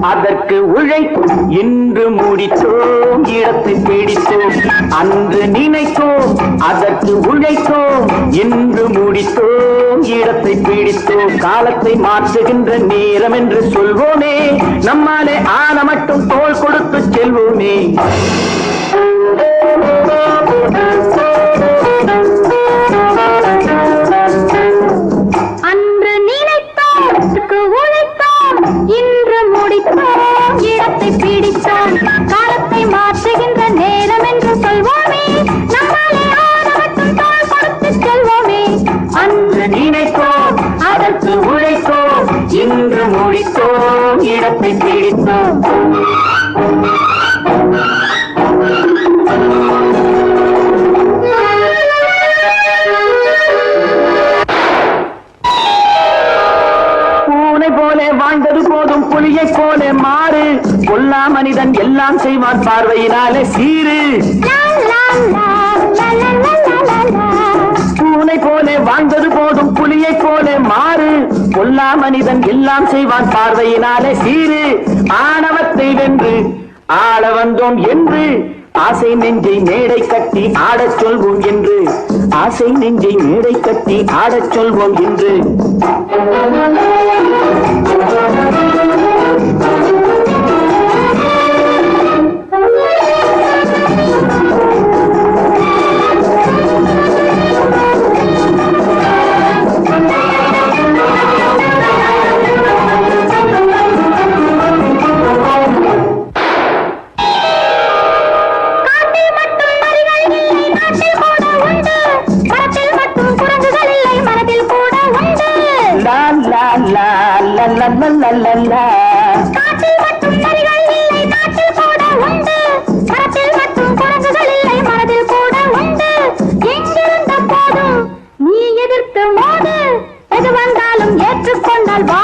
அதற்கு உழைப்பு இன்று முடித்தோம். இடத்து பிடித்தோம் அன்று நினைத்தோம். அதற்கு உழைத்தோம். இன்று முடித்தோம். இடத்தை பிடித்தோம் காலத்தை மாற்றுகின்ற நேரம் என்று சொல்வோமே. நம்மாலே ஆன மட்டும் தோள் கொடுத்து செல்வோமே. புலியை போலே மாறு. கொல்லா மனிதன் எல்லாம் செய்வான் பார்வையினாலே சீரு எல்லா மனிதன் எல்லாம் செய்வான் பார்வையினாலே சீரு ஆணவத்தை வென்று ஆள வந்தோம் என்று ஆசை நெஞ்சை மேடை கட்டி ஆடச் சொல்வோம் என்று. ஆசை நெஞ்சை மேடை கட்டி ஆடச் சொல்வோம் என்று.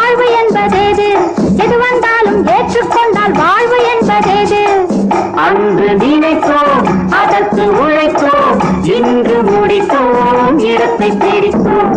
வாழ்வு என்பதேது? எது வந்தாலும் ஏற்றுக்கொண்டால் வாழ்வு என்பதேது? அன்று நினைத்தோம் அதற்கு உழைத்தோம் இன்று முடித்தோம் இடத்தை பிடித்தோம்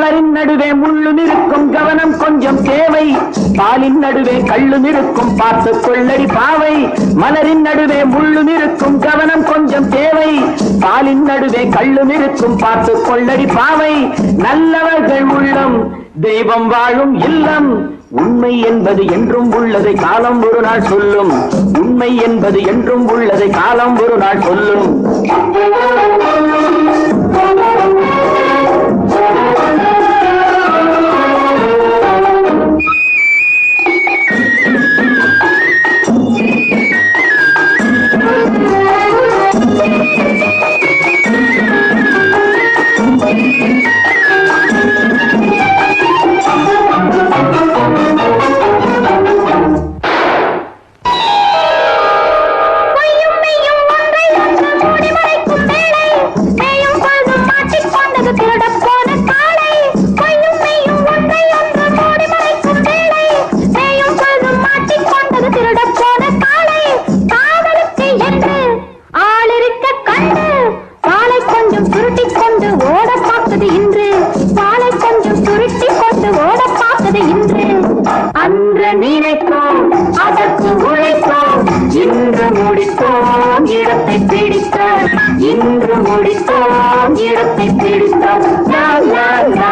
மலரின் நடுவே முள்ளு நிற்கும் கவனம் கொஞ்சம் தேவை. பாலின் நடுவே கள்ளு நிற்கும் பார்த்து கொள்ளடி பாவை. மலரின் நடுவே முள்ளு நிற்கும் கவனம் கொஞ்சம் தேவை. பாலின் நடுவே கள்ளு நிற்கும் பார்த்து கொள்ளடி பாவை. நல்லவர்கள் உள்ளம் தெய்வம் வாழும் இல்லம். உண்மை என்பது என்றும் உள்ளதை காலம் ஒரு நாள் சொல்லும். உண்மை என்பது என்றும் உள்ளதை காலம் ஒரு நாள் சொல்லும். நினைத்தோம் அதற்கு உழைத்தோம் இன்று முடித்தோம் இடத்தை பிடித்தோம் இன்று முடித்தோம் இடத்தை பிடித்தோம் லா, லா,